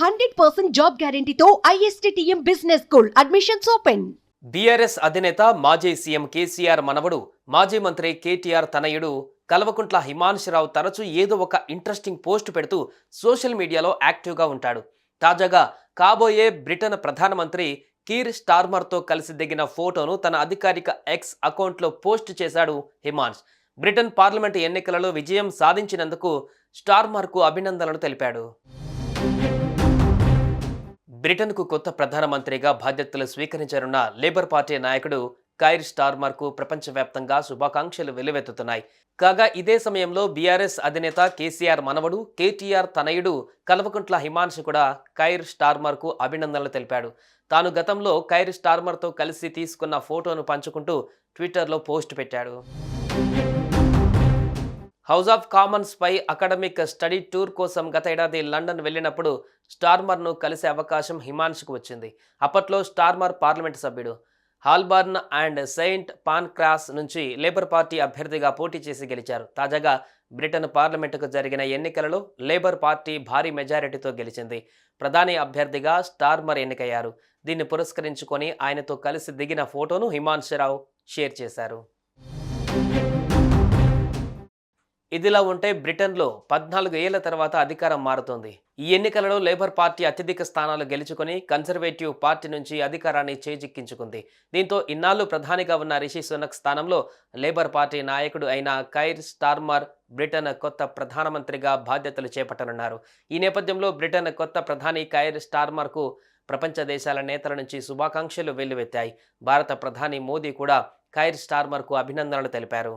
Hundred percent job గ్యారంటీతో ISTM business school admissions open. BRS అధినేత మాజీ CM KCR మనవడు మాజీ మంత్రి కేటీఆర్ తనయుడు కల్వకుంట్ల హిమాంశరావు తరచూ ఏదో ఒక ఇంట్రెస్టింగ్ పోస్ట్ పెడుతూ సోషల్ మీడియాలో యాక్టివ్గా ఉంటాడు. తాజాగా కాబోయే బ్రిటన్ ప్రధానమంత్రి కీర్ స్టార్మర్తో కలిసి దిగిన ఫోటోను తన అధికారిక ఎక్స్ అకౌంట్లో పోస్ట్ చేశాడు హిమాన్స్ బ్రిటన్ పార్లమెంటు ఎన్నికలలో విజయం సాధించినందుకు స్టార్మర్కు అభినందనలు తెలిపాడు. బ్రిటన్కు కొత్త ప్రధానమంత్రిగా బాధ్యతలు స్వీకరించనున్న లేబర్ పార్టీ నాయకుడు కైర్ స్టార్మర్కు ప్రపంచవ్యాప్తంగా శుభాకాంక్షలు వెల్లువెత్తుతున్నాయి. కాగా ఇదే సమయంలో బీఆర్ఎస్ అధినేత కేసీఆర్ మనవడు కేటీఆర్ తనయుడు కల్వకుంట్ల హిమాన్షు కూడా కైర్ స్టార్మర్కు అభినందనలు తెలిపాడు. తాను గతంలో కైర్ స్టార్మర్తో కలిసి తీసుకున్న ఫోటోను పంచుకుంటూ ట్విట్టర్లో పోస్ట్ పెట్టాడు. హౌస్ ఆఫ్ కామన్స్ పై అకాడమిక్ స్టడీ టూర్ కోసం గత ఏడాది లండన్ వెళ్ళినప్పుడు స్టార్మర్ను కలిసే అవకాశం హిమాన్షుకు వచ్చింది. అప్పట్లో స్టార్మర్ పార్లమెంట్ సభ్యుడు హాల్బర్న్ అండ్ సెయింట్ పాన్క్రాస్ నుంచి లేబర్ పార్టీ అభ్యర్థిగా పోటీ చేసి గెలిచారు. తాజాగా బ్రిటన్ పార్లమెంటుకు జరిగిన ఎన్నికలలో లేబర్ పార్టీ భారీ మెజారిటీతో గెలిచింది. ప్రధాని అభ్యర్థిగా స్టార్మర్ ఎన్నికయ్యారు. దీన్ని పురస్కరించుకొని ఆయనతో కలిసి దిగిన ఫోటోను హిమాన్షరావు షేర్ చేశారు. ఇదిలా ఉంటే బ్రిటన్లో పద్నాలుగు ఏళ్ళ తర్వాత అధికారం మారుతోంది. ఈ ఎన్నికలలో లేబర్ పార్టీ అత్యధిక స్థానాలు గెలుచుకుని కన్సర్వేటివ్ పార్టీ నుంచి అధికారాన్ని చేజిక్కించుకుంది. దీంతో ఇన్నాళ్ళు ప్రధానిగా ఉన్న రిషి సునక్ స్థానంలో లేబర్ పార్టీ నాయకుడు అయిన కైర్ స్టార్మర్ బ్రిటన్ కొత్త ప్రధానమంత్రిగా బాధ్యతలు చేపట్టనున్నారు. ఈ నేపథ్యంలో బ్రిటన్ కొత్త ప్రధాని కైర్ స్టార్మర్కు ప్రపంచ దేశాల నేతల నుంచి శుభాకాంక్షలు వెల్లువెత్తాయి. భారత ప్రధాని మోదీ కూడా కైర్ స్టార్మర్కు అభినందనలు తెలిపారు.